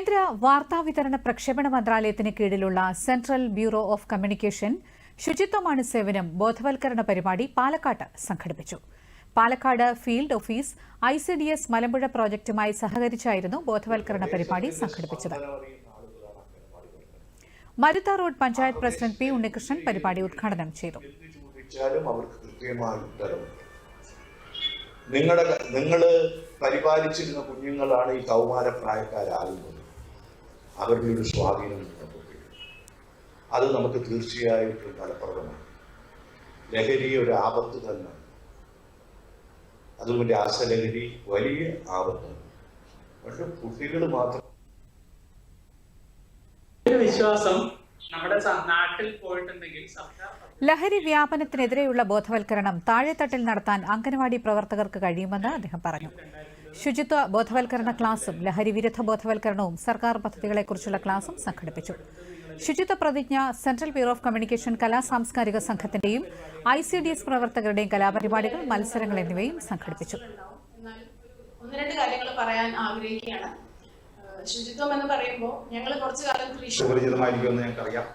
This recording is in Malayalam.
കേന്ദ്ര വാർത്താ വിതരണ പ്രക്ഷേപണ മന്ത്രാലയത്തിന് കീഴിലുള്ള സെൻട്രൽ ബ്യൂറോ ഓഫ് കമ്മ്യൂണിക്കേഷൻ ശുചിത്വമാണ് സേവനം ബോധവൽക്കരണ പരിപാടി പാലക്കാട്ട് സംഘടിപ്പിച്ചു. Palakkad field office I C D S Malampuzha പ്രോജക്റ്റുമായി സഹകരിച്ചായിരുന്നു ബോധവൽക്കരണ പരിപാടി സംഘടിപ്പിച്ചത്. Marutharoad panchayat president P Unnikrishnan പരിപാടി ഉദ്ഘാടനം ചെയ്തു. നിങ്ങളുടെ നിങ്ങൾ പരിപാലിച്ചിരുന്ന കുഞ്ഞുങ്ങളാണ് ഈ കൗമാരപ്രായക്കാരാകുന്നത്. അവരുടെ ഒരു സ്വാധീനം അത് നമുക്ക് തീർച്ചയായിട്ടും ഫലപ്രദമാണ് ലഹരി ഒരു ആപത്ത് തന്നെ. അതുകൊണ്ട് ആശലഹരി വലിയ ആപത്ത് പക്ഷെ കുട്ടികൾ മാത്രം വിശ്വാസം നമ്മുടെ നാട്ടിൽ പോയിട്ടുണ്ടെങ്കിൽ സർക്കാർ ലഹരി വ്യാപനത്തിനെതിരെയുള്ള ബോധവൽക്കരണം താഴെത്തട്ടിൽ നടത്താൻ അംഗനവാടി പ്രവർത്തകർക്ക് കഴിയുമെന്ന് അദ്ദേഹം പറഞ്ഞു. ശുചിത്വ ബോധവൽക്കരണ ക്ലാസും ലഹരി വിരുദ്ധ ബോധവൽക്കരണവും സർക്കാർ പദ്ധതികളെക്കുറിച്ചുള്ള ക്ലാസും സംഘടിപ്പിച്ചു. ശുചിത്വ പ്രതിജ്ഞ സെൻട്രൽ ബ്യൂറോ ഓഫ് കമ്മ്യൂണിക്കേഷൻ കലാ സാംസ്കാരിക സംഘത്തിന്റെയും ഐ സി ഡി എസ് പ്രവർത്തകരുടെയും കലാപരിപാടികൾ മത്സരങ്ങൾ എന്നിവയും സംഘടിപ്പിച്ചു. എന്നാൽ ഒന്ന് രണ്ട് കാര്യങ്ങൾ പറയാൻ ആഗ്രഹിക്കുകയാണ്. ശുചിത്വം എന്ന് പറയുമ്പോൾ ഞങ്ങൾ കുറച്ചു കാലം തൃശ്ശൂർ സുപരിചിതമായിരിക്കുമെന്ന് ഞങ്ങൾക്കറിയാം.